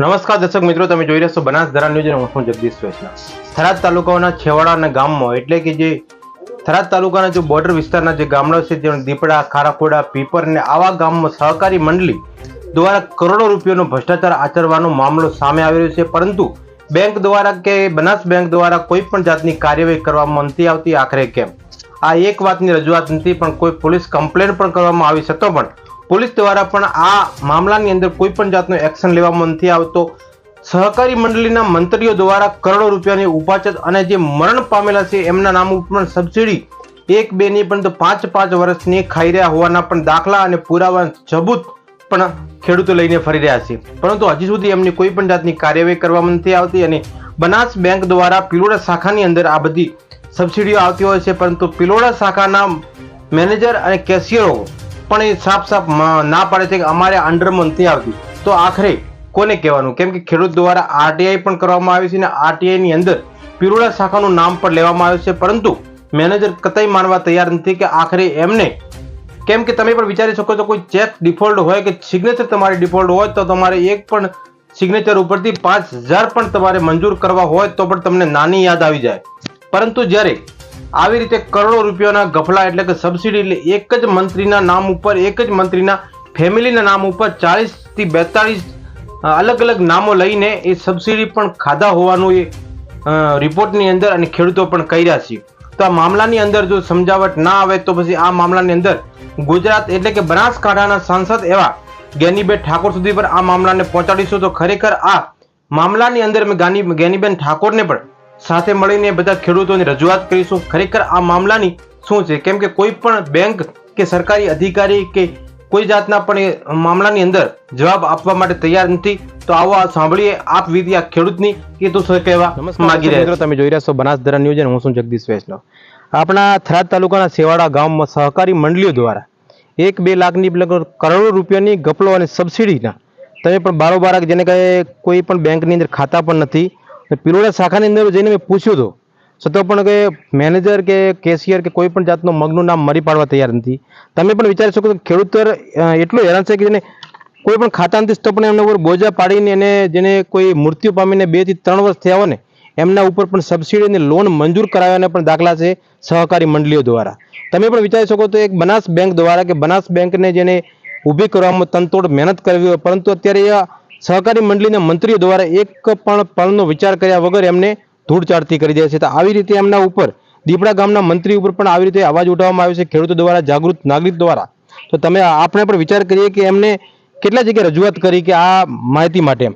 નમસ્કાર દર્શક મિત્રો, તમે જોઈ રહ્યા છો બનાસધરા ન્યૂઝ અને હું જગદીશ વૈષ્ણવ થરાદ તાલુકાના છેવાડાના ગામમાં એટલે કે જે થરાદ તાલુકાના જે બોર્ડર વિસ્તારના જે ગામડાઓ છે, જેમાં દીપડા, ખારાખોડા, પીપર અને આવા ગામમાં સહકારી મંડળી દ્વારા કરોડો રૂપિયાનો ભ્રષ્ટાચાર આચરવાનો મામલો સામે આવી રહ્યો છે. પરંતુ બેંક દ્વારા કે બનાસ બેંક દ્વારા કોઈ પણ જાતની કાર્યવાહી કરવામાં નથી આવતી. આખરે કેમ? આ એક વાતની રજૂઆત નથી, પણ કોઈ પોલીસ કમ્પ્લેન પણ કરવામાં આવી છતાં પણ પોલીસ દ્વારા પણ આ મામલાની અંદર કોઈ પણ જાતનું એક્શન લેવામાં નથી આવતો. સહકારી મંડળીના મંત્રીઓ દ્વારા કરોડો રૂપિયાની ઉપાચત અને જે મરણ પામેલા છે એમના નામ ઉપર પણ સબસિડી એક બે ની પણ તો પાંચ પાંચ વર્ષની ખાઈ રહ્યા હોવાના પણ દાખલા અને પુરાવા જબૂત પણ ખેડૂતો લઈને ફરી રહ્યા છે. પરંતુ હજી સુધી એમની કોઈ પણ જાતની કાર્યવાહી કરવામાં નથી આવતી અને બનાસ બેંક દ્વારા પિલોડા શાખાની અંદર આ બધી સબસિડીઓ આવતી હોય છે, પરંતુ પિલોડા શાખાના મેનેજર અને કેશિયરો પણ એ સાફ સાફ ના પાડે છે કે અમારે અંડરમાં નથી આવતી. તો આખરે કોને કહેવાનું? કેમ કે ખેડૂત દ્વારા આરટીઆઈ પણ કરવામાં આવી છે અને આરટીઆઈ ની અંદર પિરોડા શાખાનું નામ પણ લેવામાં આવ્યું છે. પરંતુ મેનેજર કતઈ માનવા તૈયાર નથી કે આખરે એમને કેમ કે તમે પણ વિચારી શકો છો કોઈ ચેક ડિફોલ્ટ હોય કે સિગ્નેચર તમારી ડિફોલ્ટ હોય તો તમારે એક પણ સિગ્નેચર ઉપરથી પાંચ હજાર પણ તમારે મંજૂર કરવા હોય તો પણ તમને નાની યાદ આવી જાય. પરંતુ જ્યારે આવી રીતે કરોડો રૂપિયાના ગફલા એટલે કે સબસિડી એટલે એક જ મંત્રીના નામ ઉપર, એક જ મંત્રીના ફેમિલીના નામ ઉપર ચાલીસથી બેતાળીસ અલગ અલગ નામો લઈને એ સબસિડી પણ ખાધા હોવાનું એ રિપોર્ટની અંદર અને ખેડૂતો પણ કહી રહ્યા છે. તો આ મામલાની અંદર જો સમજાવટ ના આવે તો પછી આ મામલાની અંદર ગુજરાત એટલે કે બનાસકાંઠાના સાંસદ એવા જ્ઞાનીબેન ઠાકોર સુધી પર આ મામલાને પહોંચાડીશું. તો ખરેખર આ મામલાની અંદર અમે ગાની, જ્ઞાનીબેન ઠાકોરને પણ સાથે મળીને બધા ખેડૂતોની રજૂઆત કરીશું. ખરેખર આ મામલાની શું છે? કેમ કે કોઈ પણ બેંક કે સરકારી અધિકારી કે કોઈ જાતના પણ મામલાની અંદર જવાબ આપવા માટે તૈયાર નથી તો આવો સાંભળીએ આપ વિધિ આ ખેડૂતની કે તો શું કહેવા માંગી રહ્યા છો? તમે જોઈ રહ્યા છો બનાસધરા ન્યૂઝ અને હું છું જગદીશ વૈષ્ણવ. આપણા થરાદ તાલુકાના સેવાડા ગામમાં સહકારી મંડળીઓ દ્વારા એક બે લાખની કરોડો રૂપિયાની ગપલો અને સબસિડીના તમે પણ બારોબાર જેને કહે કોઈ પણ બેંકની અંદર ખાતા પણ નથી પિલોડા શાખાની અંદર જઈને મેં પૂછ્યું હતું. છતાં પણ કે મેનેજર કે કેશિયર કે કોઈ પણ જાતનું મગનું નામ મરી પાડવા તૈયાર નથી. તમે પણ વિચારી શકો છો કે ખેડૂત તો, અ, એટલો હેરાન છે કે જેને કોઈ પણ ખાતા નથી તો પણ એમના ઉપર બોજા પાડીને એને જેને કોઈ મૃત્યુ પામીને બેથી ત્રણ વર્ષ થયા હોય ને એમના ઉપર પણ સબસિડી અને લોન મંજૂર કરાવ્યાને પણ દાખલા છે સહકારી મંડળીઓ દ્વારા. તમે પણ વિચારી શકો તો એક બનાસ બેંક દ્વારા કે બનાસ બેંકને જેને ઊભી કરવામાં તનતોડ મહેનત કરવી હોય પરંતુ અત્યારે આ સહકારી મંડળીના મંત્રીઓ દ્વારા એક પણ પળનો વિચાર કર્યા વગર એમને ધૂળ ચાડતી કરી દે છે. તો આવી રીતે એમના ઉપર દીપડા ગામના મંત્રી ઉપર પણ આવી રીતે અવાજ ઉઠાવવામાં આવ્યો છે ખેડૂતો દ્વારા જાગૃત નાગરિક દ્વારા. તો તમે આપણે પણ વિચાર કરીએ કે એમને કેટલા જગ્યાએ રજૂઆત કરી કે આ માહિતી માટે?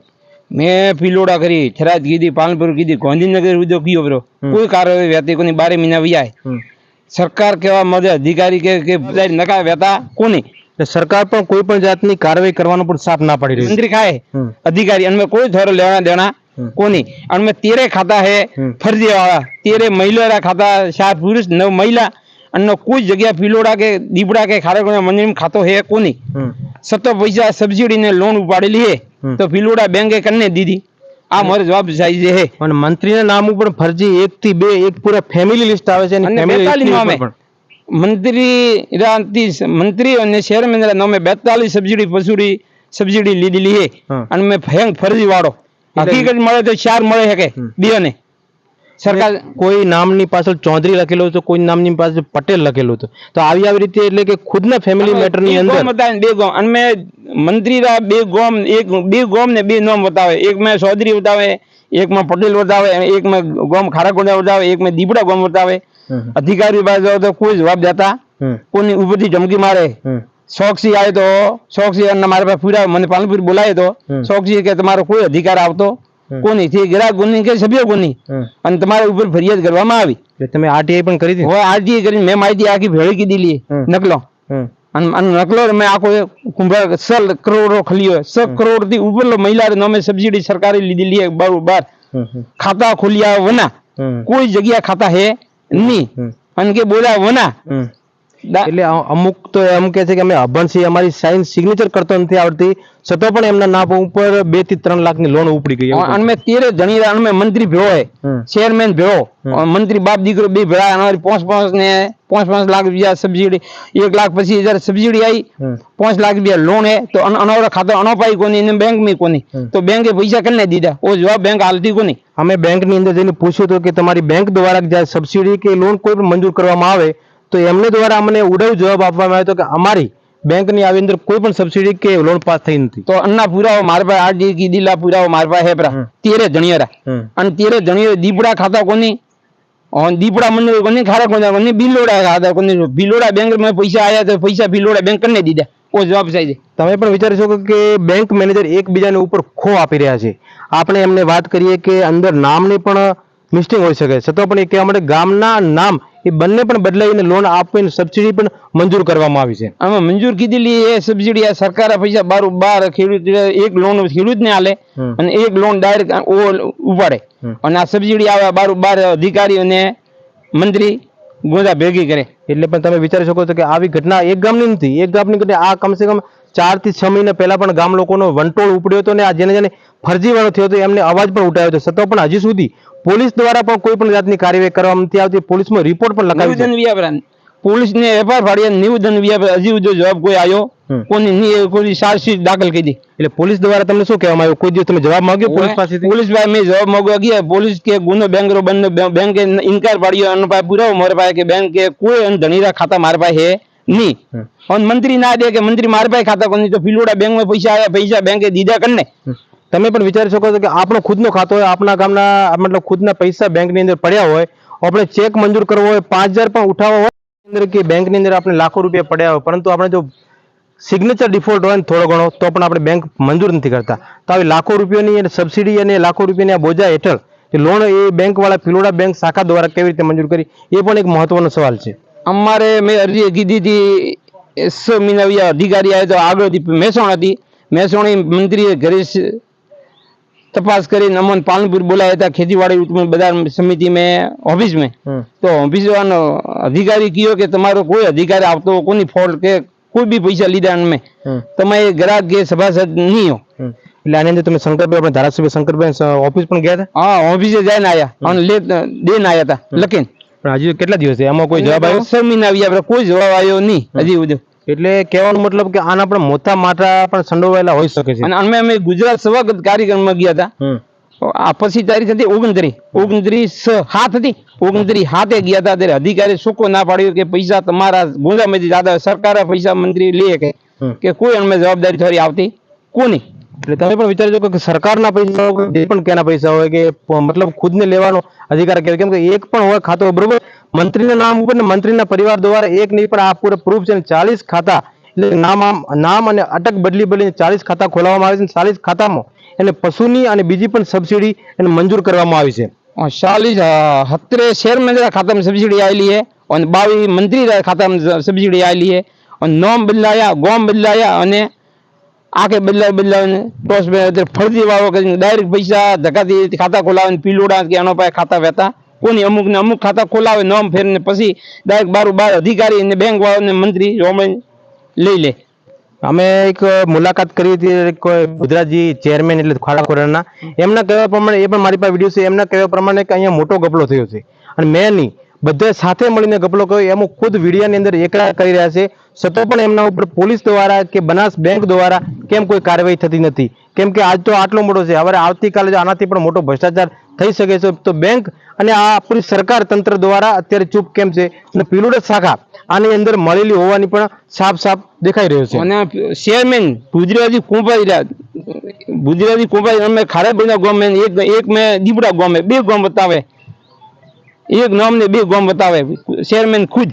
મેં ફિલોડા કરી થરાદ કીધી પાલનપુર કીધી ગાંધીનગર ઉદ્યોગ કયો બરો કોઈ કાર્યવાહી વેતી કોની બારે મહિના વ્યાય. સરકાર કેવા મધે અધિકારી કે નકા વેતા કોની? સરકાર પણ કોઈ પણ જાતની કાર્યવાહી કરવાનો પણ સાફ ના પડી રહી મંત્રી ખાય. અધિકારી અને કોઈ થોડો લેણા દેણા. કોની? અને મેં તેરે ખાતા હે. ફરજી વાળા તેરે મહિલા ખાતા સાત પુરુષ નવ મહિલા અને કોઈ જગ્યા ફિલોડા કે દીપડા કે ખારેકોના મંદિર ખાતો હે કોની? હમ. સત્તો પૈસા સબસિડી ને લોન ઉપાડેલી હે તો ફિલોડા બેંકે કરીને દીધી. આ મારો જવાબ સાઈઝ છે અને મંત્રીના નામ ઉપર ફરજી એક થી બે એક પૂરા ફેમિલી લિસ્ટ આવે છે અને અને family મંત્રી મંત્રી અને ચેરમેન અમે બેતાલીસ સબસિડી પસુડી સબસિડી લીધેલી હે. અને મેં ભયંક ફરજી વાળો હકીકત મળે તો ચાર મળે શકે કે બે ને સરકાર કોઈ નામની પાછળ ચૌધરી લખેલો હતો કોઈ નામની પાછળ પટેલ લખેલું હતો તો. આવી આવી રીતે એટલે કે ખુદના ફેમિલી મેટરની બે અંદર બે ગોમ. અને મેં મંત્રી રા બે ગોમ એક બે ગોમ ને બે નામ બતાવે. એક મેં ચૌધરી બતાવે એક માં પટેલ બતાવે અને એક માં ગોમ ખારાકોડા બતાવે એક માં દીપડા ગોમ બતાવે. અધિકારી પાસે જાઓ તો કોઈ જવાબ દેતા હમ. કોની ઉપરથી ધમકી મારે હમ. ચોકસી આવે તો ચોકસી અને મારા પાસે પૂરા મને પાલનપુર બોલાય તો હમ. ચોકસી કે તમારો કોઈ અધિકાર આવતો હમ. કોની થી ગ્રાહક કોની કે સભ્ય કોની હમ. અને તમારા ઉપર ફરિયાદ કરવામાં આવી એટલે તમે આરટીઆઈ પણ કરી હતી હવે આરજી કરીને મેં માહિતી આખી ભેળી કીધી લી હમ. નકલો હમ. અને અને નકલો મેં આખો કુંભા સલ કરોડો ખલીયો સ કરોડથી ઉપર મહિલા નામે સબસિડી સરકારે લીધેલી હે બાર હમ. હમ. ખાતા ખોલ્યા વના હમ. કોઈ જગ્યા ખાતા હે હમ. અને કે બોલા વના હમ. દા- એટલે અમુક તો એમ કે છે કે અમે અભણ છીએ અમારી સાઇન સિગ્નેચર કરતો નથી આવડતી. છતાં પણ એમના નામ ઉપર બેથી ત્રણ લાખની લોન ઉપડી ગઈ અને મેં તેરે જણી અને મંત્રી ભેળો હે ચેરમેન ભેળો મંત્રી બાપ દીકરો બે ભેળા અમારી પાંચ પાંચ ને પાંચ પાંચ લાખ રૂપિયા સબસિડી એક લાખ પચીસ હજાર સબસિડી આવી. પાંચ લાખ રૂપિયા લોન હે તો અન- ખાતો અનપાઈ કોની ને બેંકમાં કોની? તો બેંકે પૈસા કરીને દીધા? ઓ જવાબ બેંક હાલતી કોની? અમે બેંકની અંદર જઈને પૂછ્યું હતું કે તમારી બેંક દ્વારા સબસિડી કે લોન કોઈ પણ મંજૂર કરવામાં આવે તો એમને દ્વારા અમને ઉડાવ જવાબ આપવામાં આવ્યો હતો કે અમારી બેંકની આવી અંદર કોઈ પણ સબસિડી કે લોન પાસ થઈ નથી. તો અન્ના પુરાવો મારા પાસે આરડી કી પુરાવો મારા પાસે હેપરા તેરે જણિયારા. અને તેરે જણિયો દીપડા ખાતા કોની? દીપડા મને કોની ખારા કોની? કોની? બિલોડા ખાતા કોની? બિલોડા બેંકમાં પૈસા આયા તો પૈસા બિલોડા બેંક કરીને દીધા. ઓ જવાબ સાહેબ તમે પણ વિચારી શકો કે બેંક મેનેજર એકબીજાની ઉપર ખો આપી રહ્યા છે. આપણે એમને વાત કરીએ કે અંદર નામની પણ મિસ્ટેક હોઈ શકે છતાં પણ એ કહેવા માટે ગામના નામ એ બંને પણ બદલાઈને લોન આપીને સબસિડી પણ મંજૂર કરવામાં આવી છે. આમાં મંજૂર કીધેલી એ સબસિડી આ સરકારે પૈસા બાર બાર ખેડૂત એક લોન ખેડૂત ને આલે અને એક લોન ડાયરેક્ટ ઉપાડે. અને આ સબસિડી આવે બાર બાર અધિકારીઓને મંત્રી ગોંધા ભેગી કરે. એટલે પણ તમે વિચારી શકો છો કે આવી ઘટના એક ગામની નથી એક ગામની ઘટના આ કમસે કમ ચારથી છ મહિના પહેલા પણ ગામ લોકોનો વંટોળ ઉપડ્યો હતો ને આ જેને જેને ફરજીવાળો થયો હતો એમને અવાજ પણ ઉઠાવ્યો હતો. છતાં પણ હજી સુધી પોલીસ દ્વારા પણ કોઈ પણ જાતની કાર્યવાહી કરવામાં નથી આવતી. પોલીસમાં રિપોર્ટ પણ લખાવી પોલીસ ને એફઆઈઆર ફાડી નિવેદન હજી જવાબ કોઈ આવ્યો. કોની કોઈ ચાર્જશીટ દાખલ કરી એટલે પોલીસ દ્વારા તમને શું કહેવામાં આવ્યું? કોઈ દિવસ તમે જવાબ માંગ્યો પોલીસ પાસેથી? પોલીસ ભાઈ મેં જવાબ માંગ્યો ગયા પોલીસ કે ગુનો બેંક રો બંધ બે- બેંકે ઇનકાર પાડ્યો અને પાસે પુરાવો મારે પાસે કે બેંક કે કોઈ અને ધણીરા ખાતા મારા પાસે હે નહીં અને મંત્રી ના દે કે મંત્રી મારા પાસે ખાતા કોની તો ફિલોડા બેંકમાં પૈસા આવ્યા પૈસા બેંકે દીધા કરીને તમે પણ વિચારી શકો છો કે આપણો ખુદનો ખાતો હોય, આપણા ગામના, મતલબ ખુદના પૈસા બેંકની અંદર પડ્યા હોય, આપણે ચેક મંજૂર કરવો હોય, પાંચ હજાર પણ ઉઠાવવા હોય અંદર કે બેંકની અંદર આપણે લાખો રૂપિયા પડ્યા હોય, પરંતુ આપણે જો સિગ્નેચર ડિફોલ્ટ હોય ને થોડો ઘણો, તો પણ આપણે બેંક મંજૂર નથી કરતા. તો આવી લાખો રૂપિયાની સબસિડી અને લાખો રૂપિયાની આ બોજા હેઠળ લોન એ બેંકવાળા, ફિલોડા બેંક શાખા દ્વારા કેવી રીતે મંજૂર કરી, એ પણ એક મહત્વનો સવાલ છે. અમારે મેં અરજી કીધી હતી, એસ મહિના અધિકારી આવ્યો તો આગળથી હતી. મહેસાણી મંત્રીએ સ- તપાસ કરી નમન પાલનપુર બોલાવ્યા બધા બજાર સમિતિ મેં ઓફિસ મેં. તો ઓફિસ વાળાનો અધિકારી કયો કે તમારો કોઈ અધિકારી આવતો કોની ફોલ્ટ કે કોઈ બી પૈસા લીધા અમે તમે ગ્રાહક કે સભાસદ નહીં હો એટલે આની અંદર તમે શંકરભાઈ આપણે ધારાસભ્ય શંકરભાઈ ઓફિસ પણ ગયા હતા? હા ઓફિસે જઈને આયા. અને લે દેન આવ્યા હતા લખીને. પણ હજી કેટલા દિવસ એમાં કોઈ જવાબ આવ્યો? છ મહિના આવ્યા કોઈ જવાબ આવ્યો નહીં. હજી એટલે કહેવાનો મતલબ કે આના પણ મોટા માટા પણ સંડોવાયેલા હોઈ શકે છે. અને અમે અમે ગુજરાત સ્વાગત કાર્યક્રમમાં ગયા હતા. આ પછી તારીખ હતી ઓગણત્રીસ. ઓગણત્રીસ હાથ હતી. ઓગણત્રીસ હાથે ગયા હતા ત્યારે અધિકારી સુકો ના પાડ્યો કે પૈસા તમારા ગુંજામાંથી દાદા સરકારે પૈસા મંત્રી લે કે કે કોઈ અમે જવાબદારી થોડી આવતી કોની? એટલે તમે પણ વિચારી શકો કે સરકારના પૈસા હોય જે પણ કેના પૈસા હોય કે મતલબ ખુદને લેવાનો અધિકાર કેમ કે એક પણ હોય ખાતો બરોબર? મંત્રીના નામ ઉપર ને મંત્રીના પરિવાર દ્વારા એક નહીં, પણ આ પૂરે પ્રૂફ છે ચાલીસ ખાતા, એટલે નામ આમ, નામ અને અટક બદલી બદલીને ચાલીસ ખાતા ખોલાવવામાં આવે છે ચાલીસ ખાતામાં એને પશુની અને બીજી પણ સબસિડી એને મંજૂર કરવામાં આવી છે. ચાલીસ હત્રે શેર મંત્રી ખાતામાં સબસિડી આવેલી છે અને બાવીસ મંત્રી ખાતામાં સબસિડી આવેલી છે અને નોમ બદલાયા, ગોમ બદલાયા, અને આખે બદલાય બદલાવીને ટોસ ફરજી વાળો કરીને ડાયરેક્ટ પૈસા ધક્કાથી ખાતા ખોલાવીને પીલોડા કે એનો પાસે ખાતા વહેતા કોની અમુક ને અમુક ખાતા ખોલાવે, નામ ફેરને પછી ડાયરેક્ટ બારું બાર અધિકારી ને બેંક વાળાને મંત્રી લઈ લે. અમે એક મુલાકાત કરી હતી ગુજરાતજી ચેરમેન એટલે ખાડા ખોરાના. એમના કહેવા પ્રમાણે, એ પણ મારી પાસે વીડિયો છે, એમના કહેવા પ્રમાણે કે અહીંયા મોટો ગપલો થયો છે. અને મેં નહીં બધે સાથે મળીને ગપલો કર્યો. એમાં ખુદ વિડીયાની અંદર એકરા કરી રહ્યા છે. છતાં પણ એમના ઉપર પોલીસ દ્વારા કે બનાસ બેંક દ્વારા કેમ કોઈ કાર્યવાહી થતી નથી? કેમ કે આજ તો આટલો મોટો છે. હવે આવતીકાલે આનાથી પણ મોટો ભ્રષ્ટાચાર થઈ શકે છે, તો બેંક અને આ આપણી સરકાર તંત્ર દ્વારા અત્યારે ચૂપ કેમ છે? અને પીલુડ શાખા આની અંદર મળેલી હોવાની પણ સાફ સાફ દેખાઈ રહ્યો છે. અને ચેરમેન ગુજરાતી કુંભાઈ રહ્યા. ગુજરાતી કુંભાઈ, અમે ખારા ગામે ગોમે, એક એક મેં દીપડા ગોમે, બે ગોમ બતાવે. એક નામ ને બે ગોમ બતાવે. ચેરમેન ખુદ.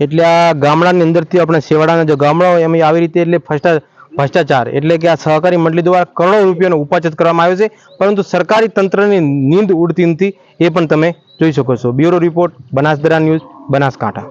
એટલે આ ગામડાની અંદરથી આપણે શેવાડાના જે ગામડા હોય એમાં આવી રીતે એટલે ભ્રષ્ટા, ભ્રષ્ટાચાર એટલે કે આ સહકારી મંડળી દ્વારા કરોડો રૂપિયાનો ઉપાચત કરવામાં આવ્યો છે. પરંતુ સરકારી તંત્રની નીંદ ઉડતી નથી. એ પણ તમે જોઈ શકો છો. Bureau report Banasdara news Banaskantha.